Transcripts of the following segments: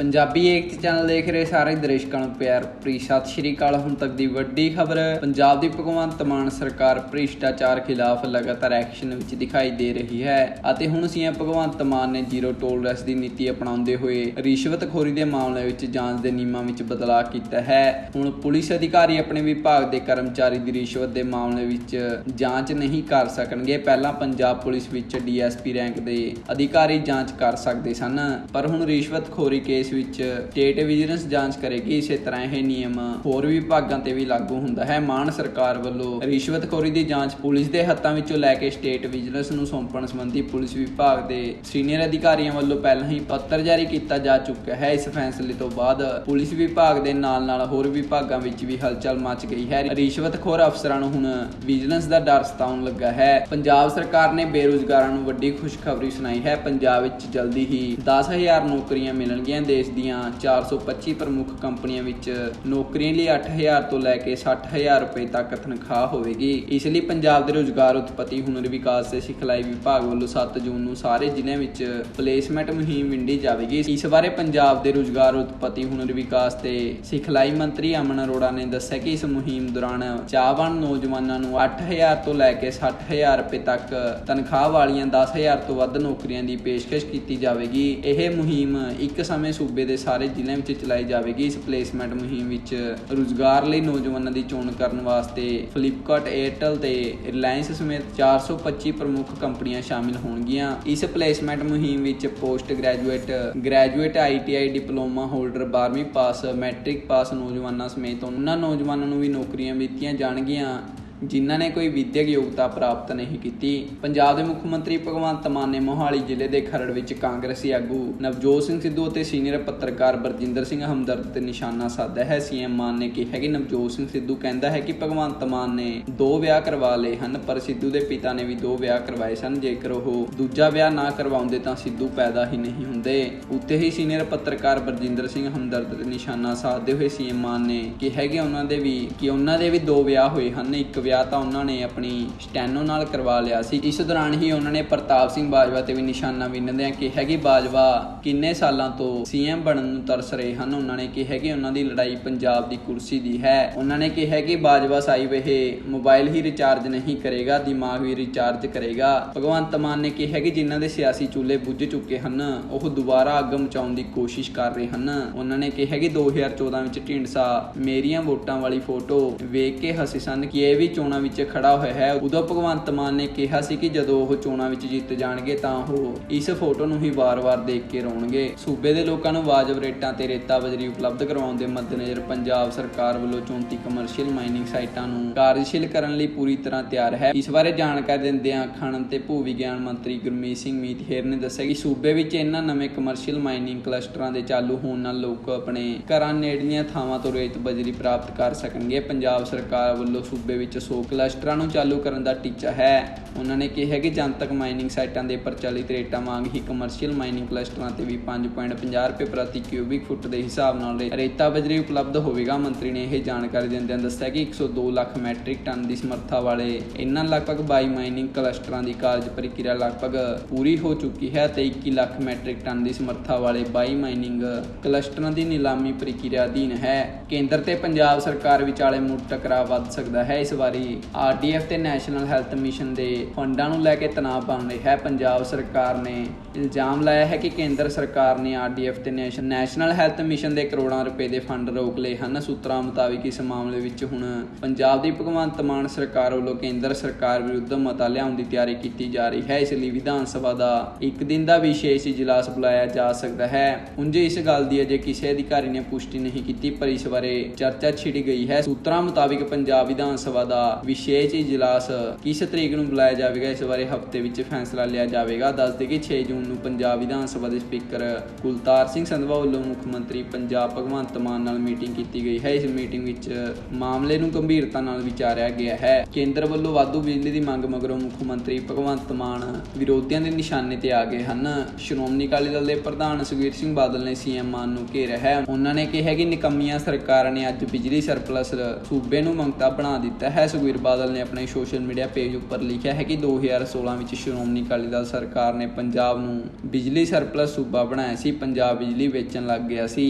ਪੰਜਾਬੀ ਏਕਤਾ channel ਦੇਖ ਰਹੇ ਸਾਰੇ ਦਰਸ਼ਕਾਂ ਨੂੰ ਪਿਆਰ ਭਰੀ ਸਤਿ ਸ਼੍ਰੀ ਅਕਾਲ। ਹੁਣ ਤੱਕ ਦੀ ਵੱਡੀ ਖਬਰ, ਪੰਜਾਬ ਦੀ ਭਗਵੰਤ ਮਾਨ ਸਰਕਾਰ ਭ੍ਰਿਸ਼ਟਾਚਾਰ ਖਿਲਾਫ ਲਗਾਤਾਰ ਐਕਸ਼ਨ ਵਿੱਚ ਦਿਖਾਈ ਦੇ ਰਹੀ ਹੈ ਅਤੇ ਹੁਣ ਸੀਐਮ ਭਗਵੰਤ ਮਾਨ ਨੇ ਜ਼ੀਰੋ ਟੋਲਰੈਂਸ ਦੀ ਨੀਤੀ ਅਪਣਾਉਂਦੇ ਹੋਏ ਰਿਸ਼ਵਤਖੋਰੀ ਦੇ ਮਾਮਲੇ ਵਿੱਚ ਜਾਂਚ ਦੇ ਨਿਯਮਾਂ ਵਿੱਚ ਬਦਲਾਅ ਕੀਤਾ ਹੈ। ਹੁਣ ਪੁਲਿਸ ਅਧਿਕਾਰੀ ਆਪਣੇ ਵਿਭਾਗ ਦੇ ਕਰਮਚਾਰੀ ਦੀ ਰਿਸ਼ਵਤ ਦੇ ਮਾਮਲੇ ਵਿੱਚ ਜਾਂਚ ਨਹੀਂ ਕਰ ਸਕਣਗੇ। ਪਹਿਲਾਂ ਪੰਜਾਬ ਪੁਲਿਸ ਵਿੱਚ ਡੀਐਸਪੀ ਰੈਂਕ ਦੇ ਅਧਿਕਾਰੀ ਜਾਂਚ ਕਰ ਸਕਦੇ ਸਨ, ਪਰ ਹੁਣ ਰਿਸ਼ਵਤਖੋਰੀ ਕੇਸ ਵਿੱਚ ਸਟੇਟ ਵਿਜੀਲੈਂਸ ਜਾਂਚ ਕਰੇਗੀ। ਇਸੇ ਤਰ੍ਹਾਂ ਇਹ ਨਿਯਮ ਹੋਰ ਵਿਭਾਗਾਂ ਤੇ ਵੀ ਲਾਗੂ ਹੁੰਦਾ ਹੈ। ਮਾਨ ਸਰਕਾਰ ਵੱਲੋਂ ਰਿਸ਼ਵਤਖੋਰੀ ਦੀ ਜਾਂਚ ਪੁਲਿਸ ਦੇ ਹੱਥਾਂ ਵਿੱਚੋਂ ਲੈ ਕੇ ਸਟੇਟ ਵਿਜੀਲੈਂਸ ਨੂੰ ਸੌਂਪਣ ਸੰਬੰਧੀ ਪੁਲਿਸ ਵਿਭਾਗ ਦੇ ਸੀਨੀਅਰ ਅਧਿਕਾਰੀਆਂ ਵੱਲੋਂ ਪਹਿਲਾਂ ਹੀ ਪੱਤਰ ਜਾਰੀ ਕੀਤਾ ਜਾ ਚੁੱਕਾ ਹੈ। ਇਸ ਫੈਸਲੇ ਤੋਂ ਬਾਅਦ ਪੁਲਿਸ ਵਿਭਾਗ ਦੇ ਨਾਲ-ਨਾਲ ਹੋਰ ਵਿਭਾਗਾਂ ਵਿੱਚ ਵੀ ਹਲਚਲ ਮਚ ਗਈ ਹੈ। ਰਿਸ਼ਵਤਖੋਰ ਅਫਸਰਾਂ ਨੂੰ ਹੁਣ ਵਿਜੀਲੈਂਸ ਦਾ ਡਰ ਸਤਾਉਣ ਲੱਗਾ ਹੈ। ਪੰਜਾਬ ਸਰਕਾਰ ਨੇ ਬੇਰੁਜ਼ਗਾਰਾਂ ਨੂੰ ਵੱਡੀ ਖੁਸ਼ਖਬਰੀ ਸੁਣਾਈ ਹੈ। ਪੰਜਾਬ ਵਿੱਚ ਜਲਦੀ ਹੀ 10000 ਨੌਕਰੀਆਂ ਮਿਲਣਗੀਆਂ। ਦੇ ਦੇਸ਼ ਦੀਆਂ 425 ਪ੍ਰਮੁੱਖ ਕੰਪਨੀਆਂ ਵਿੱਚ ਨੌਕਰੀਆਂ ਲਈ 8000 ਤੋਂ ਲੈ ਕੇ 60000 ਰੁਪਏ ਤੱਕ ਤਨਖਾਹ ਹੋਵੇਗੀ। ਇਸ ਲਈ ਪੰਜਾਬ ਦੇ ਰੋਜ਼ਗਾਰ ਉਤਪਤੀ ਹੁਨਰ ਵਿਕਾਸ ਤੇ ਸਿਖਲਾਈ ਵਿਭਾਗ ਵੱਲੋਂ 7 ਜੂਨ ਨੂੰ ਸਾਰੇ ਜ਼ਿਲ੍ਹਿਆਂ ਵਿੱਚ ਪਲੇਸਮੈਂਟ ਮੁਹਿੰਮ ਵਿੰਡੀ ਜਾਵੇਗੀ। ਇਸ ਬਾਰੇ ਪੰਜਾਬ ਦੇ ਰੋਜ਼ਗਾਰ ਉਤਪਤੀ ਹੁਨਰ ਵਿਕਾਸ ਤੇ ਸਿਖਲਾਈ ਮੰਤਰੀ ਅਮਨ ਅਰੋੜਾ ਨੇ ਦੱਸਿਆ ਕਿ ਇਸ ਮੁਹਿੰਮ ਦੌਰਾਨ ਚਾਹਵਾਨ ਨੌਜਵਾਨਾਂ ਨੂੰ 8000 ਤੋਂ ਲੈ ਕੇ 60000 ਰੁਪਏ ਤੱਕ ਤਨਖਾਹ ਵਾਲੀਆਂ 10000 ਤੋਂ ਵੱਧ ਨੌਕਰੀਆਂ ਦੀ ਪੇਸ਼ਕਸ਼ ਕੀਤੀ ਜਾਵੇਗੀ। ਇਹ ਮੁਹਿੰਮ ਇੱਕ ਸਮੇਂ ਸੂਬੇ ਦੇ ਸਾਰੇ ਜ਼ਿਲ੍ਹਿਆਂ ਵਿੱਚ ਚਲਾਈ ਜਾਵੇਗੀ। ਇਸ ਪਲੇਸਮੈਂਟ ਮੁਹਿੰਮ ਵਿੱਚ ਰੁਜ਼ਗਾਰ ਲਈ ਨੌਜਵਾਨਾਂ ਦੀ ਚੋਣ ਕਰਨ ਵਾਸਤੇ ਫਲਿੱਪਕਾਰਟ 에ਅਰਟੈਲ ਤੇ ਰਿਲਾਇੰਸ ਸਮੇਤ 425 ਪ੍ਰਮੁੱਖ ਕੰਪਨੀਆਂ ਸ਼ਾਮਿਲ ਹੋਣਗੀਆਂ। ਇਸ ਪਲੇਸਮੈਂਟ ਮੁਹਿੰਮ ਵਿੱਚ post graduate graduate ITI diploma holder 12ਵੀਂ ਪਾਸ, ਮੈਟ੍ਰਿਕ ਪਾਸ ਨੌਜਵਾਨਾਂ ਸਮੇਤ ਉਹਨਾਂ ਨੌਜਵਾਨਾਂ ਨੂੰ ਵੀ ਨੌਕਰੀਆਂ ਦਿੱਤੀਆਂ ਜਾਣਗੀਆਂ। ਜਿਨ੍ਹਾਂ ਨੇ ਕੋਈ ਵਿਦਿਅਕ ਯੋਗਤਾ ਪ੍ਰਾਪਤ ਨਹੀਂ ਕੀਤੀ। ਪੰਜਾਬ ਦੇ ਮੁੱਖ ਮੰਤਰੀ ਭਗਵੰਤ ਮਾਨ ਨੇ ਮੋਹਾਲੀ ਜ਼ਿਲ੍ਹੇ ਦੇ ਖਰੜ ਵਿੱਚ ਕਾਂਗਰਸੀ ਆਗੂ ਨਵਜੋਤ ਸਿੰਘ ਸਿੱਧੂ ਅਤੇ ਸੀਨੀਅਰ ਪੱਤਰਕਾਰ ਬਰਜਿੰਦਰ ਸਿੰਘ ਹਮਦਰਦ ਤੇ ਨਿਸ਼ਾਨਾ ਸਾਧਿਆ ਹੈ। ਸੀਐਮ ਮਾਨ ਨੇ ਕਿਹਾ ਕਿ ਨਵਜੋਤ ਸਿੰਘ ਸਿੱਧੂ ਕਹਿੰਦਾ ਹੈ ਕਿ ਭਗਵੰਤ ਮਾਨ ਨੇ ਦੋ ਵਿਆਹ ਕਰਵਾ ਲਏ ਹਨ, ਪਰ ਸਿੱਧੂ ਦੇ ਪਿਤਾ ਨੇ ਵੀ ਦੋ ਵਿਆਹ ਕਰਵਾਏ ਸਨ। ਜੇਕਰ ਉਹ ਦੂਜਾ ਵਿਆਹ ਨਾ ਕਰਵਾਉਂਦੇ ਤਾਂ ਸਿੱਧੂ ਪੈਦਾ ਹੀ ਨਹੀਂ ਹੁੰਦੇ। ਉੱਤੇ ਹੀ ਸੀਨੀਅਰ ਪੱਤਰਕਾਰ ਬਰਜਿੰਦਰ ਸਿੰਘ ਹਮਦਰਦ ਤੇ ਨਿਸ਼ਾਨਾ ਸਾਧਦੇ ਹੋਏ ਸੀਐਮ ਮਾਨ ਨੇ ਕਿਹਾ ਕਿ ਉਹਨਾਂ ਦੇ ਵੀ ਕਿ ਉਹਨਾਂ ਦੇ ਵੀ ਦੋ ਵਿਆਹ ਹੋਏ ਹਨ। ਇੱਕ ਵਿਆਹ ਤਾਂ ਉਹਨਾਂ ਨੇ ਆਪਣੀ ਸਟੈਨੋ ਨਾਲ ਕਰਵਾ ਲਿਆ ਸੀ। ਇਸ ਦੌਰਾਨ ਹੀ ਉਹਨਾਂ ਨੇ ਪ੍ਰਤਾਪ ਸਿੰਘ ਬਾਜਵਾ ਤੇ ਵੀ ਨਿਸ਼ਾਨਾ ਵਿੰਨਦਿਆਂ ਕਿਹਾ ਕਿ ਬਾਜਵਾ ਕਿੰਨੇ ਸਾਲਾਂ ਤੋਂ ਸੀਐਮ ਬਣਨ ਨੂੰ ਤਰਸ ਰਹੇ ਹਨ। ਉਹਨਾਂ ਨੇ ਕਿਹਾ ਕਿ ਉਹਨਾਂ ਦੀ ਲੜਾਈ ਪੰਜਾਬ ਦੀ ਕੁਰਸੀ ਦੀ ਹੈ। ਉਹਨਾਂ ਨੇ ਕਿਹਾ ਕਿ ਬਾਜਵਾ ਸਾਹਿਬ ਇਹ ਮੋਬਾਈਲ ਹੀ ਰਿਚਾਰਜ ਨਹੀਂ ਕਰੇਗਾ, ਦਿਮਾਗ ਵੀ ਰਿਚਾਰਜ ਕਰੇਗਾ। ਭਗਵੰਤ ਮਾਨ ਨੇ ਕਿਹਾ ਕਿ ਜਿਨ੍ਹਾਂ ਦੇ ਸਿਆਸੀ ਚੁੱਲ੍ਹੇ ਬੁੱਝ ਚੁੱਕੇ ਹਨ, ਉਹ ਦੁਬਾਰਾ ਅੱਗ ਮਚਾਉਣ ਦੀ ਕੋਸ਼ਿਸ਼ ਕਰ ਰਹੇ ਹਨ। ਉਹਨਾਂ ਨੇ ਕਿਹਾ ਕਿ 2014 ਵਿੱਚ ਢੀਂਡਸਾ ਮੇਰੀਆਂ ਵੋਟਾਂ ਵਾਲੀ ਫੋਟੋ ਵੇਖ ਕੇ ਹੱਸੇ ਸਨ ਕਿ ਇਹ ਵੀ ਚੋਣਾਂ ਵਿੱਚ ਖੜਾ ਹੋਇਆ ਹੈ। ਉਦੋਂ ਭਗਵੰਤ ਮਾਨ ਨੇ ਕਿਹਾ ਸੀ ਕਿ ਜਦੋਂ ਉਹ ਚੋਣਾਂ ਵਿੱਚ ਜਿੱਤ ਜਾਣਗੇ ਤਾਂ ਉਹ ਇਸ ਫੋਟੋ ਨੂੰ ਹੀ ਵਾਰ-ਵਾਰ ਦੇਖ ਕੇ ਰੋਣਗੇ। ਸੂਬੇ ਦੇ ਲੋਕਾਂ ਨੂੰ ਵਾਜਬ ਰੇਟਾਂ ਤੇ ਰੇਤਾ ਬਜਰੀ ਉਪਲਬਧ ਕਰਵਾਉਣ ਦੇ ਮੱਦੇਨਜ਼ਰ ਪੰਜਾਬ ਸਰਕਾਰ ਵੱਲੋਂ 34 ਕਮਰਸ਼ੀਅਲ ਮਾਈਨਿੰਗ ਸਾਈਟਾਂ ਨੂੰ ਕਾਰਜਸ਼ੀਲ ਕਰਨ ਲਈ ਪੂਰੀ ਤਰ੍ਹਾਂ ਤਿਆਰ ਹੈ। ਇਸ ਬਾਰੇ ਜਾਣਕਾਰੀ ਦਿੰਦਿਆਂ ਖਣਨ ਤੇ ਭੂ ਵਿਗਿਆਨ ਮੰਤਰੀ ਗੁਰਮੀਤ ਸਿੰਘ ਮੀਤਹੇਰ ਨੇ ਦੱਸਿਆ ਕਿ ਸੂਬੇ ਵਿੱਚ ਇਹਨਾਂ ਨਵੇਂ ਕਮਰਸ਼ੀਅਲ ਮਾਈਨਿੰਗ ਕਲਸਟਰਾਂ ਦੇ ਚਾਲੂ ਹੋਣ ਨਾਲ ਲੋਕ ਆਪਣੇ ਘਰਾਂ ਨੇੜਲੀਆਂ ਥਾਵਾਂ ਤੋਂ ਰੇਤ ਬਜਰੀ ਪ੍ਰਾਪਤ ਕਰ ਸਕਣਗੇ। ਪੰਜਾਬ ਸਰਕਾਰ ਵੱਲੋਂ ਸੂਬੇ ਵਿੱਚ 100 ਕਲਸਟਰਾਂ ਨੂੰ ਚਾਲੂ ਕਰਨ ਦਾ ਟੀਚਾ ਹੈ। ਉਹਨਾਂ ਨੇ ਕਿਹਾ ਕਿ ਜਨਤਕ ਮਾਈਨਿੰਗ ਸਾਈਟਾਂ ਦੇ ਪ੍ਰਚਲਿਤ ਰੇਟਾਂ ਵਾਂਗ ਹੀ ਕਮਰਸ਼ੀਅਲ ਮਾਈਨਿੰਗ ਕਲਸਟਰਾਂ ਤੇ ਵੀ 5.50 ਰੁਪਏ ਪ੍ਰਤੀ ਕਿਊਬਿਕ ਫੁੱਟ ਦੇ ਹਿਸਾਬ ਨਾਲ ਰੇਤਾ ਬਜਰੀ ਉਪਲਬਧ ਹੋਵੇਗਾ। ਮੰਤਰੀ ਨੇ ਇਹ ਜਾਣਕਾਰੀ ਦਿੰਦਿਆਂ ਦੱਸਿਆ ਕਿ 102 ਲੱਖ ਮੈਟ੍ਰਿਕ ਟਨ ਦੀ ਸਮਰੱਥਾ ਵਾਲੇ ਇਹਨਾਂ ਲਗਭਗ 22 ਮਾਈਨਿੰਗ ਕਲਸਟਰਾਂ ਦੀ ਕਾਰਜ ਪ੍ਰਕਿਰਿਆ ਲਗਭਗ ਪੂਰੀ ਹੋ ਚੁੱਕੀ ਹੈ ਤੇ 21 ਲੱਖ ਮੈਟ੍ਰਿਕ ਟਨ ਦੀ ਸਮਰੱਥਾ ਵਾਲੇ 22 ਮਾਈਨਿੰਗ ਕਲਸਟਰਾਂ ਦੀ ਨਿਲਾਮੀ ਪ੍ਰਕਿਰਿਆ ਅਧੀਨ ਹੈ। ਕੇਂਦਰ ਤੇ ਪੰਜਾਬ ਸਰਕਾਰ ਵਿਚਾਲੇ ਮੁੱਢ ਟਕਰਾਅ ਵੱਧ ਸਕਦਾ ਹੈ। ਇਸ ਬਾਰੇ ਵਾਰੀ ਆਰਡੀਐਫ ਤੇ ਨੈਸ਼ਨਲ ਹੈਲਥ ਮਿਸ਼ਨ ਦੇ ਫੰਡਾਂ ਨੂੰ ਲੈ ਕੇ ਤਣਾਅ ਬਣ ਰਿਹਾ ਹੈ। ਪੰਜਾਬ ਸਰਕਾਰ ਨੇ ਇਲਜ਼ਾਮ ਲਾਇਆ ਹੈ ਕਿ ਕੇਂਦਰ ਸਰਕਾਰ ਨੇ ਆਰਡੀਐਫ ਤੇ ਨੈਸ਼ਨਲ ਹੈਲਥ ਮਿਸ਼ਨ ਦੇ ਕਰੋੜਾਂ ਰੁਪਏ ਦੇ ਫੰਡ ਰੋਕ ਲਏ ਹਨ। ਸੂਤਰਾਂ ਮੁਤਾਬਿਕ ਇਸ ਮਾਮਲੇ ਵਿੱਚ ਹੁਣ ਪੰਜਾਬ ਦੀ ਭਗਵੰਤ ਮਾਨ ਸਰਕਾਰ ਵੱਲੋਂ ਕੇਂਦਰ ਸਰਕਾਰ ਵਿਰੁੱਧ ਮਤਾ ਲਿਆਉਣ ਦੀ ਤਿਆਰੀ ਕੀਤੀ ਜਾ ਰਹੀ ਹੈ। ਇਸ ਲਈ ਵਿਧਾਨ ਸਭਾ ਦਾ ਇੱਕ ਦਿਨ ਦਾ ਵਿਸ਼ੇਸ਼ ਇਜਲਾਸ ਬੁਲਾਇਆ ਜਾ ਸਕਦਾ ਹੈ। ਉਂਝ ਇਸ ਗੱਲ ਦੀ ਅਜੇ ਕਿਸੇ ਅਧਿਕਾਰੀ ਨੇ ਪੁਸ਼ਟੀ ਨਹੀਂ ਕੀਤੀ, ਪਰ ਇਸ ਬਾਰੇ ਚਰਚਾ ਛਿੜੀ ਗਈ ਹੈ। ਸੂਤਰਾਂ ਮੁਤਾਬਿਕ ਪੰਜਾਬ ਵਿਧਾਨ ਸਭਾ ਦਾ ਵਿਸ਼ੇਸ਼ ਇਜਲਾਸ ਕਿਸ ਤਰੀਕ ਨੂੰ ਬੁਲਾਇਆ ਜਾਵੇਗਾ? ਇਸ ਬਾਰੇ ਹਫ਼ਤੇ ਵਿੱਚ ਫੈਸਲਾ ਲਿਆ ਜਾਵੇਗਾ। ਦੱਸ ਦੇ ਕਿ 6 ਜੂਨ ਨੂੰ ਪੰਜਾਬ ਵਿਧਾਨ ਸਭਾ ਦੇ ਸਪੀਕਰ ਕੁਲਤਾਰ ਸਿੰਘ ਸੰਧਵਾ ਵੱਲੋਂ ਮੁੱਖ ਮੰਤਰੀ ਪੰਜਾਬ ਭਗਵੰਤ ਮਾਨ ਨਾਲ ਮੀਟਿੰਗ ਕੀਤੀ ਗਈ ਹੈ। ਇਸ ਮੀਟਿੰਗ ਵਿੱਚ ਮਾਮਲੇ ਨੂੰ ਗੰਭੀਰਤਾ ਨਾਲ ਵਿਚਾਰਿਆ ਗਿਆ ਹੈ। ਕੇਂਦਰ ਵੱਲੋਂ ਵਾਧੂ ਬਿਜਲੀ ਦੀ ਮੰਗ ਮਗਰੋਂ ਮੁੱਖ ਮੰਤਰੀ ਭਗਵੰਤ ਮਾਨ ਵਿਰੋਧੀਆਂ ਦੇ ਨਿਸ਼ਾਨੇ ਤੇ ਆ ਗਏ ਹਨ। ਸ਼੍ਰੋਮਣੀ ਅਕਾਲੀ ਦਲ ਦੇ ਪ੍ਰਧਾਨ ਸੁਖਬੀਰ ਸਿੰਘ ਬਾਦਲ ਨੇ ਸੀਐਮ ਮਾਨ ਨੂੰ ਘੇਰਿਆ ਹੈ। ਉਹਨਾਂ ਨੇ ਕਿਹਾ ਕਿ ਨਿਕੰਮੀਆਂ ਸਰਕਾਰ ਨੇ ਅੱਜ ਬਿਜਲੀ ਸਰਪਲਸ ਸੂਬੇ ਨੂੰ ਮੰਗਤਾ ਬਣਾ ਦਿੱਤਾ ਹੈ। ਸੁਖਬੀਰ ਬਾਦਲ ਨੇ ਆਪਣੇ ਸੋਸ਼ਲ ਮੀਡੀਆ ਪੇਜ ਉੱਪਰ ਲਿਖਿਆ ਹੈ ਕਿ 2016 ਵਿੱਚ ਸ਼੍ਰੋਮਣੀ ਅਕਾਲੀ ਦਲ ਸਰਕਾਰ ਨੇ ਪੰਜਾਬ ਨੂੰ ਬਿਜਲੀ ਸਰਪਲਸ ਸੂਬਾ ਬਣਾਇਆ ਸੀ, ਪੰਜਾਬ ਬਿਜਲੀ ਵੇਚਣ ਲੱਗ ਗਿਆ ਸੀ।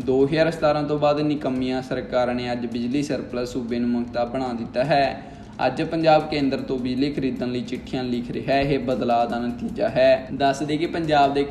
2017 ਤੋਂ ਬਾਅਦ ਨਿਕੰਮੀਆਂ ਸਰਕਾਰਾਂ ਨੇ ਅੱਜ ਬਿਜਲੀ ਸਰਪਲਸ ਸੂਬੇ ਨੂੰ ਮੁਕਤਾ ਬਣਾ ਦਿੱਤਾ ਹੈ। ਅੱਜ ਪੰਜਾਬ ਕੇਂਦਰ ਤੋਂ ਬਿਜਲੀ ਖਰੀਦਣ ਲਈ ਚਿੱਠੀਆਂ ਲਿਖ ਰਿਹਾ ਹੈ, ਇਹ ਬਦਲਾਅ ਦਾ ਨਤੀਜਾ ਹੈ। ਦੱਸਦੇ ਕਿ ਪੰਜਾਬ ਦੇ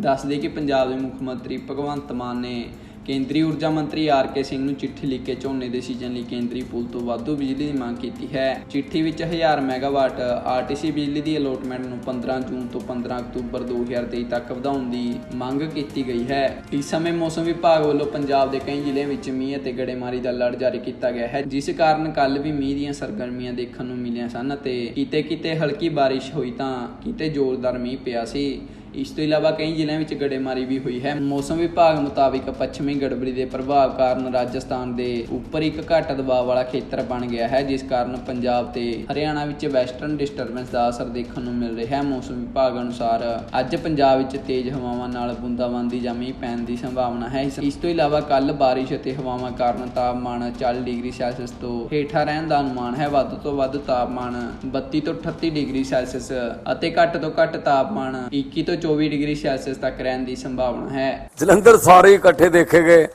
ਦੱਸਦੇ ਕਿ ਪੰਜਾਬ ਦੇ ਮੁੱਖ ਮੰਤਰੀ ਭਗਵੰਤ ਮਾਨ ਨੇ ਕੇਂਦਰੀ ਊਰਜਾ ਮੰਤਰੀ ਆਰ ਕੇ ਸਿੰਘ ਨੂੰ ਚਿੱਠੀ ਲਿਖ ਕੇ ਝੋਨੇ ਦੇ ਸੀਜ਼ਨ ਲਈ ਕੇਂਦਰੀ ਪੁਲ ਤੋਂ ਵਾਧੂ ਬਿਜਲੀ ਦੀ ਮੰਗ ਕੀਤੀ ਹੈ। ਚਿੱਠੀ ਵਿੱਚ 1000 ਮੈਗਾਵਾਟ ਆਰਟੀਸੀ ਬਿਜਲੀ ਦੀ ਅਲੋਟਮੈਂਟ ਨੂੰ 15 ਜੂਨ ਤੋਂ 15 ਅਕਤੂਬਰ 2023 ਤੱਕ ਵਧਾਉਣ ਦੀ ਮੰਗ ਕੀਤੀ ਗਈ ਹੈ। ਇਸ ਸਮੇਂ ਮੌਸਮ ਵਿਭਾਗ ਵੱਲੋਂ ਪੰਜਾਬ ਦੇ ਕਈ ਜ਼ਿਲ੍ਹਿਆਂ ਵਿੱਚ ਮੀਂਹ ਅਤੇ ਗੜੇਮਾਰੀ ਦਾ ਅਲਰਟ ਜਾਰੀ ਕੀਤਾ ਗਿਆ ਹੈ, ਜਿਸ ਕਾਰਨ ਕੱਲ ਵੀ ਮੀਂਹ ਦੀਆਂ ਸਰਗਰਮੀਆਂ ਦੇਖਣ ਨੂੰ ਮਿਲੀਆਂ ਸਨ ਅਤੇ ਕਿਤੇ-ਕਿਤੇ ਹਲਕੀ ਬਾਰਿਸ਼ ਹੋਈ ਤਾਂ ਕਿਤੇ ਜ਼ੋਰਦਾਰ ਮੀਂਹ ਪਿਆ ਸੀ। ਇਸ ਤੋਂ ਇਲਾਵਾ ਕਈ ਜ਼ਿਲ੍ਹਿਆਂ ਵਿੱਚ ਗੜੇਮਾਰੀ ਵੀ ਹੋਈ ਹੈ। ਮੌਸਮ ਵਿਭਾਗ ਮੁਤਾਬਿਕ ਪੱਛਮੀ ਗੜਬੜੀ ਦੇ ਪ੍ਰਭਾਵ ਕਾਰਨ ਰਾਜਸਥਾਨ ਦੇ ਉੱਪਰ ਇੱਕ ਘੱਟ ਦਬਾਅ ਵਾਲਾ ਖੇਤਰ ਬਣ ਗਿਆ ਹੈ, ਜਿਸ ਕਾਰਨ ਪੰਜਾਬ ਤੇ ਹਰਿਆਣਾ ਵਿੱਚ ਵੈਸਟਰਨ ਡਿਸਟਰਬੈਂਸ ਦਾ ਅਸਰ ਦੇਖਣ ਨੂੰ ਮਿਲ ਰਿਹਾ ਹੈ। ਮੌਸਮ ਵਿਭਾਗ ਅਨੁਸਾਰ ਅੱਜ ਪੰਜਾਬ ਵਿੱਚ ਤੇਜ਼ ਹਵਾਵਾਂ ਨਾਲ ਬੂੰਦਾਬਾਂਦੀ ਜਾਂ ਮੀਂਹ ਪੈਣ ਦੀ ਸੰਭਾਵਨਾ ਹੈ। ਇਸ- ਇਸ ਤੋਂ ਇਲਾਵਾ ਕੱਲ ਬਾਰਿਸ਼ ਅਤੇ ਹਵਾਵਾਂ ਕਾਰਨ ਤਾਪਮਾਨ 40 ਡਿਗਰੀ ਸੈਲਸੀਅਸ ਤੋਂ ਹੇਠਾਂ ਰਹਿਣ ਦਾ ਅਨੁਮਾਨ ਹੈ। ਵੱਧ ਤੋਂ ਵੱਧ ਤਾਪਮਾਨ 32 ਤੋਂ 38 ਡਿਗਰੀ ਸੈਲਸੀਅਸ ਅਤੇ ਘੱਟ ਤੋਂ ਘੱਟ ਤਾਪਮਾਨ 21 ਤੋਂ 24 ਡਿਗਰੀ ਸੈਲਸੀਅਸ ਤੱਕ ਰਹਿਣ ਦੀ ਸੰਭਾਵਨਾ ਹੈ। ਜਲੰਧਰ ਸਾਰੇ ਇਕੱਠੇ ਦੇਖੇ ਗਏ।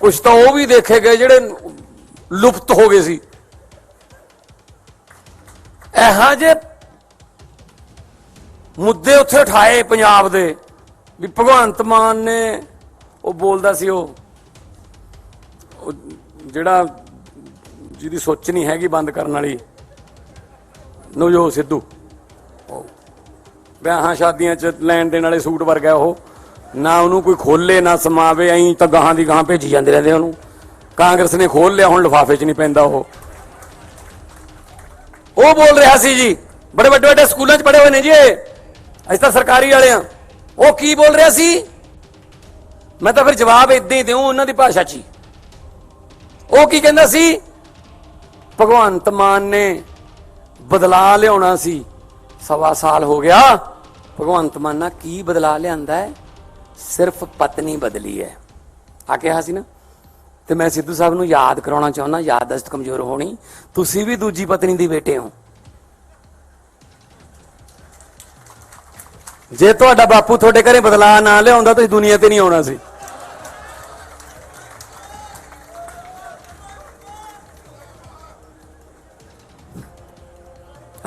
ਕੁਝ ਤਾਂ ਉਹ ਵੀ ਦੇਖੇ ਗਏ ਜਿਹੜੇ ਲੁਪਤ ਹੋ ਗਏ ਸੀ। ਇਹੋ ਜੇ ਮੁੱਦੇ ਉੱਥੇ ਉਠਾਏ ਪੰਜਾਬ ਦੇ ਵੀ ਭਗਵੰਤ ਮਾਨ ਨੇ, ਉਹ ਬੋਲਦਾ ਸੀ ਉਹ ਜਿਹੜਾ ਜਿਹਦੀ ਸੋਚ ਨਹੀਂ ਹੈਗੀ ਬੰਦ ਕਰਨ ਵਾਲੀ, ਨਵਜੋਤ ਸਿੱਧੂ। ਵਿਆਹਾਂ ਸ਼ਾਦੀਆਂ ਚ ਲੈਣ ਦੇਣ ਵਾਲੇ ਸੂਟ ਵਰਗਾ ਉਹ। ਨਾ ਉਹਨੂੰ ਕੋਈ ਖੋਲੇ, ਨਾ ਸਮਾਵੇ, ਐਂ ਤਾਂ ਗਾਹਾਂ ਦੀ ਗਾਹਾਂ ਭੇਜੀ ਜਾਂਦੇ ਰਹਿੰਦੇ ਉਹਨੂੰ। ਕਾਂਗਰਸ ਨੇ ਖੋਲ ਲਿਆ, ਹੁਣ ਲਿਫਾਫੇ 'ਚ ਨਹੀਂ ਪੈਂਦਾ ਉਹ। ਉਹ ਬੋਲ ਰਿਹਾ ਸੀ ਜੀ, ਬੜੇ ਵੱਡੇ ਵੱਡੇ ਸਕੂਲਾਂ 'ਚ ਪੜ੍ਹੇ ਹੋਏ ਨੇ ਜੀ ਅਸੀਂ ਤਾਂ ਸਰਕਾਰੀ ਵਾਲੇ ਆ। ਉਹ ਕੀ ਬੋਲ ਰਿਹਾ ਸੀ? ਮੈਂ ਤਾਂ ਫਿਰ ਜਵਾਬ ਇਦਾਂ ਹੀ ਦਿਉ ਉਹਨਾਂ ਦੀ ਭਾਸ਼ਾ 'ਚ ਹੀ। ਉਹ ਕੀ ਕਹਿੰਦਾ ਸੀ? ਭਗਵੰਤ ਮਾਨ ਨੇ ਬਦਲਾ ਲਿਆਉਣਾ ਸੀ। ਸਵਾ ਸਾਲ ਹੋ ਗਿਆ, ਭਗਵੰਤ ਮਾਨ ਨਾਲ ਕੀ ਬਦਲਾ ਲਿਆਂਦਾ ਹੈ? ਸਿਰਫ ਪਤਨੀ ਬਦਲੀ ਹੈ। ਆ ਕਿਹਾ ਸੀ ਨਾ? ਤੇ ਮੈਂ ਸਿੱਧੂ ਸਾਹਿਬ ਨੂੰ ਯਾਦ ਕਰਾਉਣਾ ਚਾਹੁੰਦਾ, ਯਾਦਦਾਸ਼ਤ ਕਮਜ਼ੋਰ ਹੋਣੀ। ਤੁਸੀਂ ਵੀ ਦੂਜੀ ਪਤਨੀ ਦੀ ਬੇਟੇ ਹੋ। ਜੇ ਤੁਹਾਡਾ ਬਾਪੂ ਤੁਹਾਡੇ ਘਰੇ ਬਦਲਾ ਨਾ ਲਿਆਉਂਦਾ, ਤੁਸੀਂ ਦੁਨੀਆ ਤੇ ਨਹੀਂ ਆਉਣਾ ਸੀ।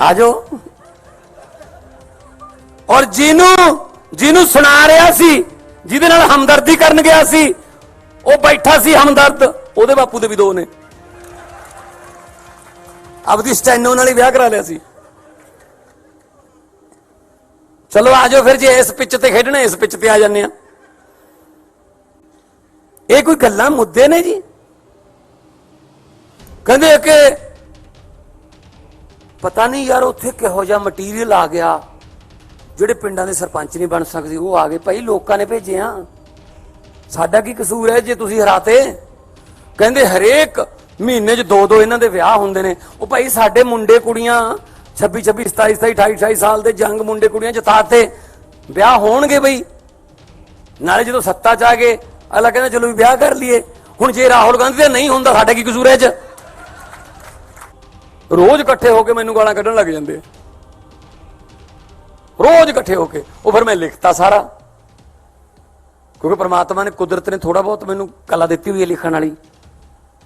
ਆਜੋ ਔਰ ਜਿਹਨੂੰ ਜਿਹਨੂੰ ਸੁਣਾ ਰਿਹਾ ਸੀ, ਜਿਹਦੇ ਨਾਲ ਹਮਦਰਦੀ ਕਰਨ ਗਿਆ ਸੀ, ਉਹ ਬੈਠਾ ਸੀ ਹਮਦਰਦ, ਉਹਦੇ ਬਾਪੂ ਦੇ ਵੀ ਦੋ ਨੇ। ਆਪਦੀ ਸਟੈਨੋ ਨਾਲ ਹੀ ਵਿਆਹ ਕਰਾ ਲਿਆ ਸੀ। ਚਲੋ ਆਜੋ ਫਿਰ ਜੇ ਇਸ ਪਿੱਚ ਤੇ ਖੇਡਣਾ, ਇਸ ਪਿੱਚ ਤੇ ਆ ਜਾਂਦੇ ਆ ਇਹ ਕੋਈ ਗੱਲਾਂ ਮੁੱਦੇ ਨੇ ਜੀ? ਕਹਿੰਦੇ ਕਿ ਪਤਾ ਨਹੀਂ ਯਾਰ ਉੱਥੇ ਕਿਹੋ ਜਿਹਾ ਮਟੀਰੀਅਲ ਆ ਗਿਆ। ਜਿਹੜੇ ਪਿੰਡਾਂ ਦੇ ਸਰਪੰਚ ਨਹੀਂ ਬਣ ਸਕਦੇ, ਉਹ ਆ ਗਏ। ਭਾਈ, ਲੋਕਾਂ ਨੇ ਭੇਜੇ ਆ ਸਾਡਾ ਕੀ ਕਸੂਰ ਹੈ ਜੇ ਤੁਸੀਂ ਹਰਾਤੇ? ਕਹਿੰਦੇ ਹਰੇਕ ਮਹੀਨੇ 'ਚ ਦੋ ਦੋ ਇਹਨਾਂ ਦੇ ਵਿਆਹ ਹੁੰਦੇ ਨੇ। ਉਹ ਭਾਈ, ਸਾਡੇ ਮੁੰਡੇ ਕੁੜੀਆਂ 26 26 27 27 28 28 ਸਾਲ ਦੇ ਜੰਗ ਮੁੰਡੇ ਕੁੜੀਆਂ ਜਿਤਾਤੇ। ਵਿਆਹ ਹੋਣਗੇ ਬਈ। ਨਾਲੇ ਜਦੋਂ ਸੱਤਾ 'ਚ ਆ ਗਏ, ਅਗਲਾ ਕਹਿੰਦਾ ਚਲੋ ਵੀ ਵਿਆਹ ਕਰ ਲਈਏ। ਹੁਣ ਜੇ ਰਾਹੁਲ ਗਾਂਧੀ ਦਾ ਨਹੀਂ ਹੁੰਦਾ, ਸਾਡਾ ਕੀ ਕਸੂਰ ਹੈ 'ਚ? ਰੋਜ਼ ਇਕੱਠੇ ਹੋ ਕੇ ਮੈਨੂੰ ਗਾਲਾਂ ਕੱਢਣ ਲੱਗ ਜਾਂਦੇ ਆ। ਰੋਜ਼ ਇਕੱਠੇ ਹੋ ਕੇ, ਉਹ ਫਿਰ ਮੈਂ ਲਿਖਤਾ ਸਾਰਾ। ਕਿਉਂਕਿ ਪ੍ਰਮਾਤਮਾ ਨੇ ਕੁਦਰਤ ਨੇ ਥੋੜਾ ਬਹੁਤ ਮੈਨੂੰ ਕਲਾ ਦਿੱਤੀ ਹੋਈ ਹੈ ਲਿਖਣ ਵਾਲੀ।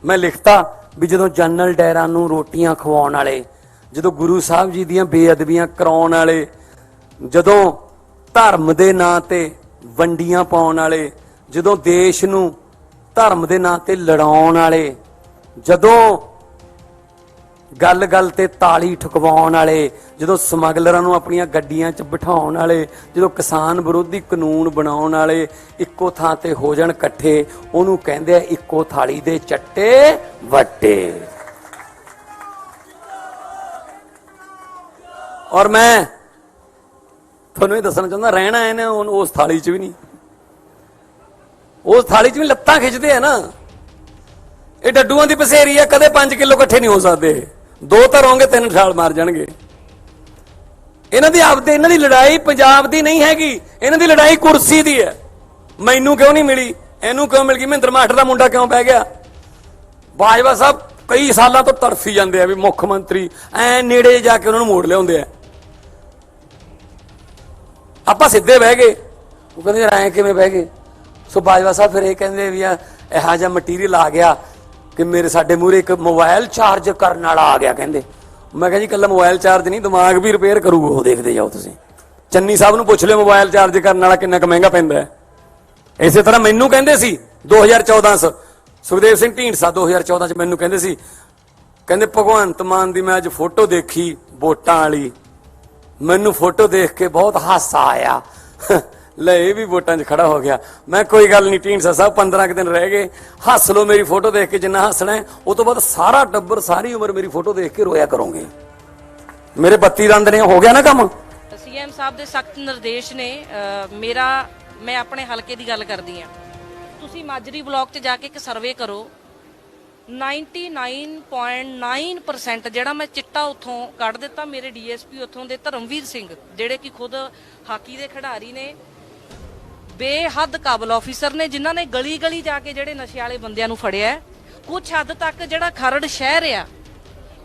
ਮੈਂ ਲਿਖਤਾ ਵੀ ਜਦੋਂ ਜਨਰਲ ਡੈਰਾਂ ਨੂੰ ਰੋਟੀਆਂ ਖਵਾਉਣ ਵਾਲੇ, ਜਦੋਂ ਗੁਰੂ ਸਾਹਿਬ ਜੀ ਦੀਆਂ ਬੇਅਦਬੀਆਂ ਕਰਾਉਣ ਵਾਲੇ, ਜਦੋਂ ਧਰਮ ਦੇ ਨਾਂ ਤੇ ਵੰਡੀਆਂ ਪਾਉਣ ਵਾਲੇ, ਜਦੋਂ ਦੇਸ਼ ਨੂੰ ਧਰਮ ਦੇ ਨਾਂ ਤੇ ਲੜਾਉਣ ਵਾਲੇ, ਜਦੋਂ ਗੱਲ-ਗੱਲ ਤੇ ਤਾਲੀ ਠੁਕਵਾਉਣ ਵਾਲੇ, ਜਦੋਂ ਸਮਗਲਰਾਂ ਨੂੰ ਆਪਣੀਆਂ ਗੱਡੀਆਂ 'ਚ ਬਿਠਾਉਣ ਵਾਲੇ, ਜਦੋਂ ਕਿਸਾਨ ਵਿਰੋਧੀ ਕਾਨੂੰਨ ਬਣਾਉਣ ਵਾਲੇ ਇੱਕੋ ਥਾਂ ਤੇ ਹੋ ਜਾਣ ਇਕੱਠੇ, ਉਹਨੂੰ ਕਹਿੰਦੇ ਆ ਇੱਕੋ ਥਾਲੀ ਦੇ ਚੱਟੇ ਵੱਟੇ। ਔਰ ਮੈਂ ਤੁਹਾਨੂੰ ਇਹ ਦੱਸਣਾ ਚਾਹੁੰਦਾ, ਰਹਿਣਾ ਇਹਨੇ ਉਹ- ਉਸ ਥਾਲੀ 'ਚ ਵੀ ਨਹੀਂ। ਉਸ ਥਾਲੀ 'ਚ ਵੀ ਲੱਤਾਂ ਖਿੱਚਦੇ ਆ ਨਾ। ਇਹ ਡੱਡੂਆਂ ਦੀ ਪਸੇਰੀ ਆ, ਕਦੇ 5 ਕਿਲੋ ਇਕੱਠੇ ਨਹੀਂ ਹੋ ਸਕਦੇ। ਦੋ ਤਾਂ ਰਹੋਗੇ ਤਿੰਨ ਛਾਲ ਮਾਰ ਜਾਣਗੇ। ਇਹਨਾਂ ਦੀ ਆਪਦੇ, ਇਹਨਾਂ ਦੀ ਲੜਾਈ ਪੰਜਾਬ ਦੀ ਨਹੀਂ ਹੈਗੀ। ਇਹਨਾਂ ਦੀ ਲੜਾਈ ਕੁਰਸੀ ਦੀ ਹੈ। ਮੈਨੂੰ ਕਿਉਂ ਨਹੀਂ ਮਿਲੀ? ਇਹਨੂੰ ਕਿਉਂ ਮਿਲ ਗਈ? ਮਹਿੰਦਰ ਮਾਸਟਰ ਦਾ ਮੁੰਡਾ ਕਿਉਂ ਪੈ ਗਿਆ? ਬਾਜਵਾ ਸਾਹਿਬ ਕਈ ਸਾਲਾਂ ਤੋਂ ਤੜਫੀ ਜਾਂਦੇ ਆ ਵੀ ਮੁੱਖ ਮੰਤਰੀ, ਐ ਨੇੜੇ ਜਾ ਕੇ ਉਹਨਾਂ ਨੂੰ ਮੋੜ ਲਿਆਉਂਦੇ ਆ। ਆਪਾਂ ਸਿੱਧੇ ਬਹਿ ਗਏ। ਉਹ ਕਹਿੰਦੇ, ਯਾਰ ਐ ਕਿਵੇਂ ਬਹਿ ਗਏ? ਸੋ ਬਾਜਵਾ ਸਾਹਿਬ ਫਿਰ ਇਹ ਕਹਿੰਦੇ ਵੀ ਆ, ਇਹੋ ਜਿਹਾ ਮਟੀਰੀਅਲ ਆ ਗਿਆ। ਕਿ ਮੇਰੇ ਸਾਡੇ ਮੂਹਰੇ ਇੱਕ ਮੋਬਾਈਲ ਚਾਰਜ ਕਰਨ ਵਾਲਾ ਆ ਗਿਆ ਕਹਿੰਦੇ। ਮੈਂ ਕਿਹਾ ਜੀ ਕੱਲਾ ਮੋਬਾਈਲ ਚਾਰਜ ਨਹੀਂ, ਦਿਮਾਗ ਵੀ ਰਿਪੇਅਰ ਕਰੂਗਾ, ਉਹ ਦੇਖਦੇ ਜਾਓ ਤੁਸੀਂ। ਚੰਨੀ ਸਾਹਿਬ ਨੂੰ ਪੁੱਛ ਲਿਓ ਮੋਬਾਈਲ ਚਾਰਜ ਕਰਨ ਵਾਲਾ ਕਿੰਨਾ ਕੁ ਮਹਿੰਗਾ ਪੈਂਦਾ ਹੈ। ਇਸੇ ਤਰ੍ਹਾਂ ਮੈਨੂੰ ਕਹਿੰਦੇ ਸੀ 2014 ਚ, ਸੁਖਦੇਵ ਸਿੰਘ ਢੀਂਡਸਾ 2014 ਚ ਮੈਨੂੰ ਕਹਿੰਦੇ ਸੀ, ਕਹਿੰਦੇ ਭਗਵੰਤ ਮਾਨ ਦੀ ਮੈਂ ਅੱਜ ਫੋਟੋ ਦੇਖੀ ਵੋਟਾਂ ਵਾਲੀ। ਮੈਨੂੰ ਫੋਟੋ ਦੇਖ ਕੇ ਬਹੁਤ ਹਾਸਾ ਆਇਆ। ਲੈ, ਇਹ ਵੀ ਵੋਟਾਂ 'ਚ ਖੜਾ ਹੋ ਗਿਆ। ਮੈਂ ਕੋਈ ਗੱਲ ਨਹੀਂ ਢੀਂਡਸਾ ਸਾਹਿਬ 15 ਕੁ ਦਿਨ ਰਹਿ ਗਏ। ਹੱਸ ਲਓ ਮੇਰੀ ਫੋਟੋ ਦੇਖ ਕੇ, ਜਿੰਨਾ ਹੱਸਣਾ ਉਹ ਤੋਂ ਬਾਅਦ ਸਾਰਾ ਟੱਬਰ, ਸਾਰੀ ਉਮਰ ਮੇਰੀ ਫੋਟੋ ਦੇਖ ਕੇ ਰੋਇਆ ਕਰੋਗੇ। ਮੇਰੇ 32 ਦੰਦ ਨੇ, ਹੋ ਗਿਆ ਨਾ ਕੰਮ? ਸੀਐਮ ਸਾਹਿਬ ਦੇ ਸਖਤ ਨਿਰਦੇਸ਼ ਨੇ ਮੇਰਾ, ਮੈਂ ਆਪਣੇ ਹਲਕੇ ਦੀ ਗੱਲ ਕਰਦੀ ਆ ਤੁਸੀਂ ਮਾਜਰੀ ਬਲਾਕ 'ਚ ਜਾ ਕੇ ਇੱਕ ਸਰਵੇ ਕਰੋ। 99.9% ਜਿਹੜਾ ਮੈਂ ਚਿੱਟਾ ਉੱਥੋਂ ਕੱਢ ਦਿੱਤਾ, ਮੇਰੇ ਡੀਐਸਪੀ ਉੱਥੋਂ ਦੇ ਧਰਮਵੀਰ ਸਿੰਘ, ਜਿਹੜੇ ਕਿ ਖੁਦ ਹਾਕੀ ਦੇ ਖਿਡਾਰੀ ਨੇ ਬੇਹੱਦ ਕਾਬਲ ਆਫੀਸਰ ਨੇ, ਜਿਨ੍ਹਾਂ ਨੇ ਗਲੀ ਗਲੀ ਜਾ ਕੇ ਜਿਹੜੇ ਨਸ਼ੇ ਵਾਲੇ ਬੰਦਿਆਂ ਨੂੰ ਫੜਿਆ ਹੈ। ਕੁਝ ਹੱਦ ਤੱਕ ਜਿਹੜਾ ਖਰੜ ਸ਼ਹਿਰ ਆ,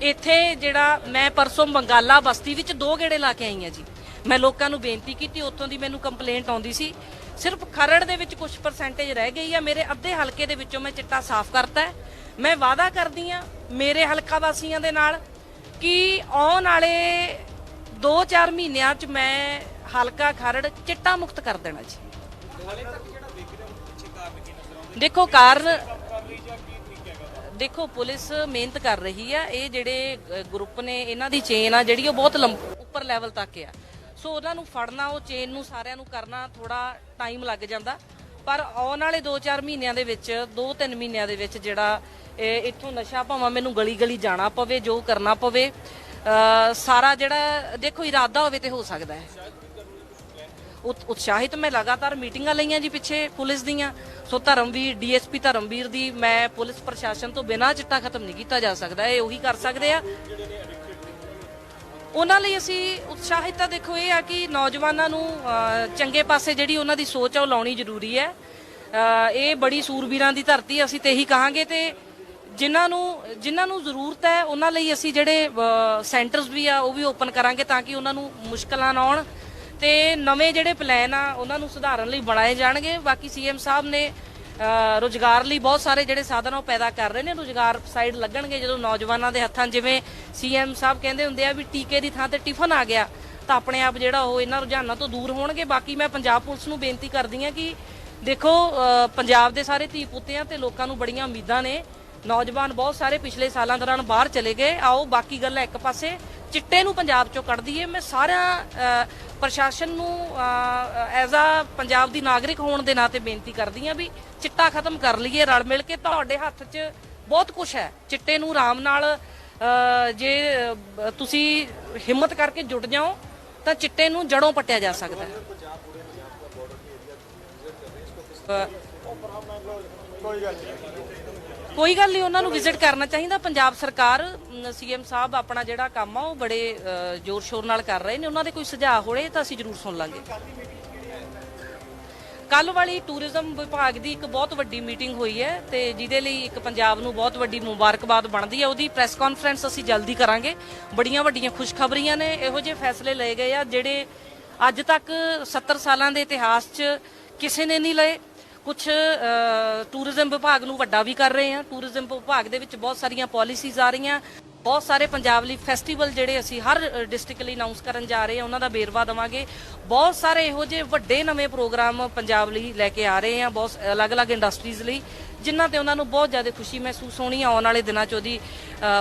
ਇੱਥੇ ਜਿਹੜਾ ਮੈਂ ਪਰਸੋਂ ਬੰਗਾਲਾ ਬਸਤੀ ਵਿੱਚ ਦੋ ਗੇੜੇ ਲਾ ਕੇ ਆਈ ਹਾਂ ਜੀ। ਮੈਂ ਲੋਕਾਂ ਨੂੰ ਬੇਨਤੀ ਕੀਤੀ, ਉੱਥੋਂ ਦੀ ਮੈਨੂੰ ਕੰਪਲੇਂਟ ਆਉਂਦੀ ਸੀ। ਸਿਰਫ ਖਰੜ ਦੇ ਵਿੱਚ ਕੁਝ ਪਰਸੈਂਟੇਜ ਰਹਿ ਗਈ ਆ, ਮੇਰੇ ਅੱਧੇ ਹਲਕੇ ਦੇ ਵਿੱਚੋਂ ਮੈਂ ਚਿੱਟਾ ਸਾਫ਼ ਕਰਤਾ ਮੈਂ ਵਾਅਦਾ ਕਰਦੀ ਆ ਮੇਰੇ ਹਲਕਾ ਵਾਸੀਆਂ ਦੇ ਨਾਲ ਕਿ ਆਉਣ ਵਾਲੇ 2-4 ਮਹੀਨਿਆਂ 'ਚ ਮੈਂ ਹਲਕਾ ਖਰੜ ਚਿੱਟਾ ਮੁਕਤ ਕਰ ਦੇਣਾ ਜੀ। ਦੇਖੋ, ਕਾਰਨ ਦੇਖੋ, ਪੁਲਿਸ ਮਿਹਨਤ ਕਰ ਰਹੀ ਆ। ਇਹ ਜਿਹੜੇ ਗਰੁੱਪ ਨੇ ਇਹਨਾਂ ਦੀ ਚੇਨ ਆ, ਜਿਹੜੀ ਉਹ ਬਹੁਤ ਉੱਪਰ ਲੈਵਲ ਤੱਕ ਆ। ਸੋ ਉਹਨਾਂ ਨੂੰ ਫੜਨਾ, ਉਹ ਚੇਨ ਨੂੰ ਸਾਰਿਆਂ ਨੂੰ ਕਰਨਾ ਥੋੜਾ ਟਾਈਮ ਲੱਗ ਜਾਂਦਾ। ਪਰ ਆਉਣ ਵਾਲੇ 2-4 ਮਹੀਨਿਆਂ ਦੇ ਵਿੱਚ 2-3 ਮਹੀਨਿਆਂ ਦੇ ਵਿੱਚ ਜਿਹੜਾ ਇੱਥੋਂ ਨਸ਼ਾ ਭਾਵੇਂ ਮੈਨੂੰ ਗਲੀ ਗਲੀ ਜਾਣਾ ਪਵੇ, ਜੋ ਕਰਨਾ ਪਵੇ ਸਾਰਾ ਜਿਹੜਾ, ਦੇਖੋ, ਇਰਾਦਾ ਹੋਵੇ ਤੇ ਹੋ ਸਕਦਾ ਹੈ। ਉਤਸ਼ਾਹਿਤ ਮੈਂ ਲਗਾਤਾਰ ਮੀਟਿੰਗਾਂ ਲਈਆਂ ਜੀ ਪਿੱਛੇ ਪੁਲਿਸ ਦੀਆਂ। ਸੋ ਧਰਮਵੀਰ, ਡੀਐਸਪੀ ਧਰਮਵੀਰ ਦੀ ਮੈਂ ਪੁਲਿਸ ਪ੍ਰਸ਼ਾਸਨ ਤੋਂ ਬਿਨਾਂ ਚਿੱਟਾ ਖਤਮ ਨਹੀਂ ਕੀਤਾ ਜਾ ਸਕਦਾ। ਇਹ ਉਹੀ ਕਰ ਸਕਦੇ ਆ। ਉਹਨਾਂ ਲਈ ਅਸੀਂ ਉਤਸ਼ਾਹਿਤ ਤਾਂ ਦੇਖੋ ਇਹ ਆ ਕਿ ਨੌਜਵਾਨਾਂ ਨੂੰ ਚੰਗੇ ਪਾਸੇ ਜਿਹੜੀ ਉਹਨਾਂ ਦੀ ਸੋਚ ਆ ਉਹ ਲਾਉਣੀ ਜ਼ਰੂਰੀ ਹੈ। ਇਹ ਬੜੀ ਸੂਰਬੀਰਾਂ ਦੀ ਧਰਤੀ ਅਸੀਂ ਤੇ ਇਹੀ ਕਹਾਂਗੇ ਤੇ ਜਿਨ੍ਹਾਂ ਨੂੰ ਜਿਨ੍ਹਾਂ ਨੂੰ ਜ਼ਰੂਰਤ ਹੈ, ਉਹਨਾਂ ਲਈ ਅਸੀਂ ਜਿਹੜੇ ਸੈਂਟਰਸ ਵੀ ਆ, ਉਹ ਵੀ ਓਪਨ ਕਰਾਂਗੇ ਤਾਂ ਕਿ ਉਹਨਾਂ ਨੂੰ ਮੁਸ਼ਕਲਾਂ ਨਾ ਆਉਣ। ਤੇ ਨਵੇਂ ਜਿਹੜੇ ਪਲਾਨ ਆ ਉਹਨਾਂ ਨੂੰ ਸੁਧਾਰਨ ਲਈ ਬਣਾਏ ਜਾਣਗੇ। ਬਾਕੀ ਸੀਐਮ ਸਾਹਿਬ ਨੇ ਅ, ਰੁਜ਼ਗਾਰ ਲਈ ਬਹੁਤ ਸਾਰੇ ਜਿਹੜੇ ਸਾਧਨ ਆ ਉਹ ਪੈਦਾ ਕਰ ਰਹੇ ਨੇ। ਰੁਜ਼ਗਾਰ ਸਾਈਡ ਲੱਗਣਗੇ ਜਦੋਂ ਨੌਜਵਾਨਾਂ ਦੇ ਹੱਥਾਂ 'ਚ ਜਿਵੇਂ ਸੀਐਮ ਸਾਹਿਬ ਕਹਿੰਦੇ ਹੁੰਦੇ ਆ ਵੀ ਟੀਕੇ ਦੀ ਥਾਂ ਤੇ ਟਿਫਨ ਆ ਗਿਆ ਤਾਂ ਆਪਣੇ ਆਪ ਜਿਹੜਾ ਉਹ ਇਹਨਾਂ ਰੁਝਾਨਾਂ ਤੋਂ ਦੂਰ ਹੋਣਗੇ। ਬਾਕੀ ਮੈਂ ਪੰਜਾਬ ਪੁਲਿਸ ਨੂੰ ਬੇਨਤੀ ਕਰਦੀ ਆ ਕਿ ਦੇਖੋ ਪੰਜਾਬ ਦੇ ਸਾਰੇ ਧੀ ਪੁੱਤਿਆਂ ਤੇ ਲੋਕਾਂ ਨੂੰ ਬੜੀਆਂ ਉਮੀਦਾਂ ਨੇ। ਨੌਜਵਾਨ ਬਹੁਤ ਸਾਰੇ ਪਿਛਲੇ ਸਾਲਾਂ ਦੌਰਾਨ ਬਾਹਰ ਚਲੇ ਗਏ। ਆਓ ਬਾਕੀ ਗੱਲਾਂ ਇੱਕ ਪਾਸੇ ਚਿੱਟੇ ਨੂੰ ਪੰਜਾਬ ਚੋਂ ਕੱਢ ਦਈਏ। ਮੈਂ ਸਾਰਿਆਂ ਪ੍ਰਸ਼ਾਸਨ ਨੂੰ ਐਜ਼ ਆ ਪੰਜਾਬ ਦੀ ਨਾਗਰਿਕ ਹੋਣ ਦੇ ਨਾਤੇ ਬੇਨਤੀ ਕਰਦੀ ਆ ਵੀ ਚਿੱਟਾ ਖਤਮ ਕਰ ਲਈਏ ਰਲ ਮਿਲ ਕੇ। ਤੁਹਾਡੇ ਹੱਥ 'ਚ ਬਹੁਤ ਕੁਝ ਹੈ। ਚਿੱਟੇ ਨੂੰ ਆਰਾਮ ਨਾਲ ਜੇ ਤੁਸੀਂ ਹਿੰਮਤ ਕਰਕੇ ਜੁਟ ਜਾਓ ਤਾਂ ਚਿੱਟੇ ਨੂੰ ਜੜੋਂ ਪੱਟਿਆ ਜਾ ਸਕਦਾ ਹੈ। ਅ, ਕੋਈ ਗੱਲ ਨਹੀਂ, ਉਹਨਾਂ ਨੂੰ ਵਿਜ਼ਿਟ ਕਰਨਾ ਚਾਹੀਦਾ। ਪੰਜਾਬ ਸਰਕਾਰ ਸੀਐਮ ਸਾਹਿਬ ਆਪਣਾ ਜਿਹੜਾ ਕੰਮ ਆ, ਉਹ ਬੜੇ ਜ਼ੋਰ ਸ਼ੋਰ ਨਾਲ ਕਰ ਰਹੇ ਨੇ। ਉਹਨਾਂ ਦੇ ਕੋਈ ਸੁਝਾਅ ਹੋੜੇ ਤਾਂ ਅਸੀਂ ਜ਼ਰੂਰ ਸੁਣ ਲਾਂਗੇ। ਕੱਲ ਵਾਲੀ ਟੂਰਿਜ਼ਮ ਵਿਭਾਗ ਦੀ ਇੱਕ ਬਹੁਤ ਵੱਡੀ ਮੀਟਿੰਗ ਹੋਈ ਹੈ ਤੇ ਜਿਹਦੇ ਲਈ ਇੱਕ ਪੰਜਾਬ ਨੂੰ ਬਹੁਤ ਵੱਡੀ ਮੁਬਾਰਕਬਾਦ ਬਣਦੀ ਹੈ। ਉਹਦੀ ਪ੍ਰੈਸ ਕਾਨਫਰੰਸ ਅਸੀਂ ਜਲਦੀ ਕਰਾਂਗੇ। ਬੜੀਆਂ ਵੱਡੀਆਂ ਖੁਸ਼ਖਬਰੀਆਂ ਨੇ। ਇਹੋ ਜਿਹੇ ਫੈਸਲੇ ਲਏ ਗਏ ਆ ਜਿਹੜੇ ਅੱਜ ਤੱਕ 70 ਸਾਲਾਂ ਦੇ ਇਤਿਹਾਸ 'ਚ ਕਿਸੇ ਨੇ ਨਹੀਂ ਲਏ। ਕੁਝ ਟੂਰਿਜ਼ਮ ਵਿਭਾਗ ਨੂੰ ਵੱਡਾ ਵੀ ਕਰ ਰਹੇ ਹਾਂ। ਟੂਰਿਜ਼ਮ ਵਿਭਾਗ ਦੇ ਵਿੱਚ ਬਹੁਤ ਸਾਰੀਆਂ ਪਾਲਿਸੀਜ਼ ਆ ਰਹੀਆਂ। ਬਹੁਤ ਸਾਰੇ ਪੰਜਾਬ ਲਈ ਫੈਸਟੀਵਲ ਜਿਹੜੇ ਅਸੀਂ ਹਰ ਡਿਸਟ੍ਰਿਕਟ ਲਈ ਅਨਾਉਂਸ ਕਰਨ ਜਾ ਰਹੇ ਹਾਂ, ਉਹਨਾਂ ਦਾ ਬੇਰਵਾ ਦਵਾਂਗੇ। ਬਹੁਤ ਸਾਰੇ ਇਹੋ ਜਿਹੇ ਵੱਡੇ ਨਵੇਂ ਪ੍ਰੋਗਰਾਮ ਪੰਜਾਬ ਲਈ ਲੈ ਕੇ ਆ ਰਹੇ ਹਾਂ, ਬਹੁਤ ਅਲੱਗ-ਅਲੱਗ ਇੰਡਸਟਰੀਜ਼ ਲਈ, ਜਿਨ੍ਹਾਂ ਤੇ ਉਹਨਾਂ ਨੂੰ ਬਹੁਤ ਜ਼ਿਆਦਾ ਖੁਸ਼ੀ ਮਹਿਸੂਸ ਹੋਣੀ ਆਉਣ ਵਾਲੇ ਦਿਨਾਂ 'ਚ ਉਹਦੀ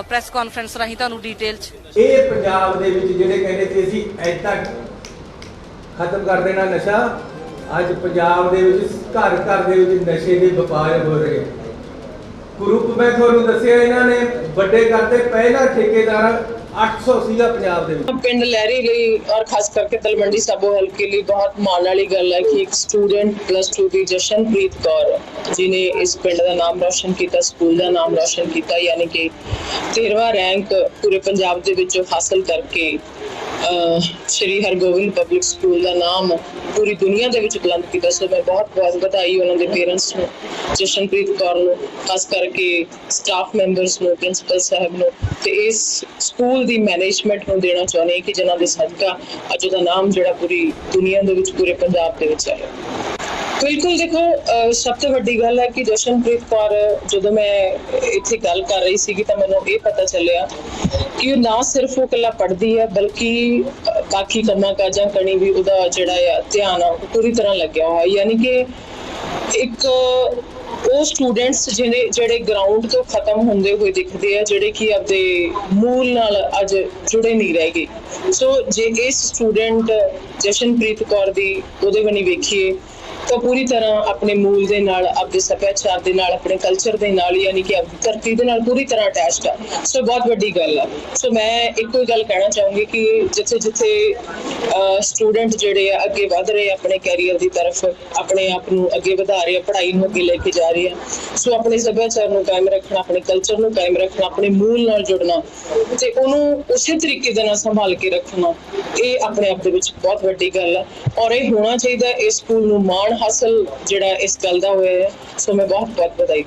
ਪ੍ਰੈਸ ਕਾਨਫਰੰਸ ਰਾਹੀਂ ਤੁਹਾਨੂੰ ਡਿਟੇਲ 'ਚ। ਇਹ ਪੰਜਾਬ ਦੇ ਵਿੱਚ ਜਿਹੜੇ ਕਹਿੰਦੇ ਸੀ ਅਸੀਂ ਐਦਾਂ ਖਤਮ ਕਰ ਦੇਣਾ ਨਸ਼ਾ ਅੱਜ ਪੰਜਾਬ ਦੇ ਵਿੱਚ ਘਰ ਘਰ ਦੇ ਵਿੱਚ ਨਸ਼ੇ ਦੇ ਵਪਾਰ ਹੋ ਰਹੇ ਗਰੁੱਪ ਮੈਂ ਤੁਹਾਨੂੰ ਦੱਸਿਆ ਇਹਨਾਂ ਨੇ ਵੱਡੇ ਕਰਦੇ ਪਹਿਲਾ ਠੇਕੇਦਾਰ 800 ਸੀਗਾ ਪੰਜਾਬ ਦੇ ਵਿੱਚ। ਪਿੰਡ ਲਹਿਰੀ ਲਈ ਔਰ ਖਾਸ ਕਰਕੇ ਤਲਵੰਡੀ ਸਾਬੋ ਹਲਕੇ ਲਈ ਬਹੁਤ ਮਾਣ ਵਾਲੀ ਗੱਲ ਹੈ ਕਿ ਇੱਕ ਸਟੂਡੈਂਟ ਪਲੱਸ 2 ਦੀ ਜਸ਼ਨਪ੍ਰੀਤ ਕੌਰ ਜਿਨੇ ਇਸ ਪਿੰਡ ਦਾ ਨਾਮ ਰੌਸ਼ਨ ਕੀਤਾ ਸਕੂਲ ਦਾ ਨਾਮ ਰੌਸ਼ਨ ਕੀਤਾ ਯਾਨੀ ਕਿ 13ਵਾਂ ਰੈਂਕ ਪੂਰੇ ਪੰਜਾਬ ਦੇ ਵਿੱਚੋਂ ਹਾਸਲ ਕਰਕੇ ਅਹ, ਸ਼੍ਰੀ ਹਰਗੋਬਿੰਦ ਪਬਲਿਕ ਸਕੂਲ ਦਾ ਨਾਮ ਪੂਰੀ ਦੁਨੀਆ ਦੇ ਵਿੱਚ ਬੁਲੰਦ ਕੀਤਾ। ਸੋ ਮੈਂ ਬਹੁਤ ਬਹੁਤ ਵਧਾਈ ਉਹਨਾਂ ਦੇ ਪੇਰੈਂਟਸ ਨੂੰ, ਜਸ਼ਨਪ੍ਰੀਤ ਕੌਰ ਨੂੰ, ਖਾਸ ਕਰਕੇ ਸਟਾਫ ਮੈਂਬਰਸ ਨੂੰ ਪ੍ਰਿੰਸੀਪਲ ਸਾਹਿਬ ਨੂੰ। ਤੇ ਇਸ ਸਕੂਲ ਦੀ ਮੈਨੇਜਮੈਂਟ ਨੂੰ ਦੇਣਾ ਚਾਹੁੰਦੇ ਹਾਂ ਕਿ ਜਿਨ੍ਹਾਂ ਦੇ ਸਦਕਾ ਅੱਜ ਉਹਦਾ ਨਾਮ ਜਿਹੜਾ ਪੂਰੀ ਦੁਨੀਆ ਦੇ ਵਿੱਚ, ਪੂਰੇ ਪੰਜਾਬ ਦੇ ਵਿੱਚ ਆਇਆ। ਬਿਲਕੁਲ ਦੇਖੋ ਸਭ ਤੋਂ ਵੱਡੀ ਗੱਲ ਹੈ ਕਿ ਜਸ਼ਨਪ੍ਰੀਤ ਕੌਰ, ਜਦੋਂ ਮੈਂ ਇੱਥੇ ਗੱਲ ਕਰ ਰਹੀ ਸੀਗੀ ਤਾਂ ਮੈਨੂੰ ਇਹ ਪਤਾ ਚੱਲਿਆ ਕਿ ਉਹ ਨਾ ਸਿਰਫ ਉਹ ਇਕੱਲਾ ਪੜ੍ਹਦੀ ਹੈ, ਬਲਕਿ ਬਾਕੀ ਕੰਮਾਂ ਕਾਜਾਂ ਕਣੀ ਵੀ ਉਹਦਾ ਜਿਹੜਾ ਆ ਧਿਆਨ ਆ ਪੂਰੀ ਤਰ੍ਹਾਂ ਲੱਗਿਆ ਹੋਇਆ। ਯਾਨੀ ਕਿ ਇੱਕ ਉਹ ਸਟੂਡੈਂਟਸ ਜਿਹੜੇ ਜਿਹੜੇ ਗਰਾਊਂਡ ਤੋਂ ਖਤਮ ਹੁੰਦੇ ਹੋਏ ਦਿਖਦੇ ਆ, ਜਿਹੜੇ ਕਿ ਆਪਦੇ ਮੂਲ ਨਾਲ ਅੱਜ ਜੁੜੇ ਨਹੀਂ ਰਹਿ ਗਏ। ਸੋ ਜੇ ਇਸ ਸਟੂਡੈਂਟ ਜਸ਼ਨਪ੍ਰੀਤ ਕੌਰ ਦੀ ਉਹਦੇ ਬਣੀ ਵੇਖੀਏ ਤਾਂ ਪੂਰੀ ਤਰ੍ਹਾਂ ਆਪਣੇ ਮੂਲ ਦੇ ਨਾਲ ਆਪਣੇ ਸੱਭਿਆਚਾਰ ਦੇ ਨਾਲ, ਆਪਣੇ ਕਲਚਰ ਦੇ ਨਾਲ, ਯਾਨੀ ਕਿ ਆਪਣੀ ਧਰਤੀ ਦੇ ਨਾਲ ਪੂਰੀ ਤਰ੍ਹਾਂ ਅਟੈਚਡ ਆ। ਸੋ ਬਹੁਤ ਵੱਡੀ ਗੱਲ ਆ। ਸੋ ਮੈਂ ਇੱਕੋ ਹੀ ਗੱਲ ਕਹਿਣਾ ਚਾਹੂੰਗੀ ਕਿ ਜਿੱਥੇ ਜਿੱਥੇ ਸਟੂਡੈਂਟ ਜਿਹੜੇ ਆ, ਅੱਗੇ ਵਧ ਰਹੇ ਆ ਆਪਣੇ ਕੈਰੀਅਰ ਦੀ ਤਰਫ, ਆਪਣੇ ਆਪ ਨੂੰ ਅੱਗੇ ਵਧਾ ਰਹੇ ਆ, ਪੜ੍ਹਾਈ ਨੂੰ ਅੱਗੇ ਲੈ ਕੇ ਜਾ ਰਹੇ ਆ। ਸੋ ਆਪਣੇ ਸੱਭਿਆਚਾਰ ਨੂੰ ਕਾਇਮ ਰੱਖਣਾ, ਆਪਣੇ ਕਲਚਰ ਨੂੰ ਕਾਇਮ ਰੱਖਣਾ, ਆਪਣੇ ਮੂਲ ਨਾਲ ਜੁੜਨਾ, ਤੇ ਉਹਨੂੰ ਉਸੇ ਤਰੀਕੇ ਦੇ ਨਾਲ ਸੰਭਾਲ ਕੇ ਰੱਖਣਾ, ਇਹ ਆਪਣੇ ਆਪ ਦੇ ਵਿੱਚ ਬਹੁਤ ਵੱਡੀ ਗੱਲ ਆ। ਔਰ ਇਹ ਹੋਣਾ ਚਾਹੀਦਾ, ਇਸ ਸਕੂਲ ਨੂੰ ਮਾਣ ਹਾਸਲ ਜਿਹੜਾ ਇਸ ਗੱਲ ਦਾ ਹੋਇਆ ਹੈ ਸੋ ਮੈਂ ਬਹੁਤ ਬਹੁਤ ਵਧਾਈ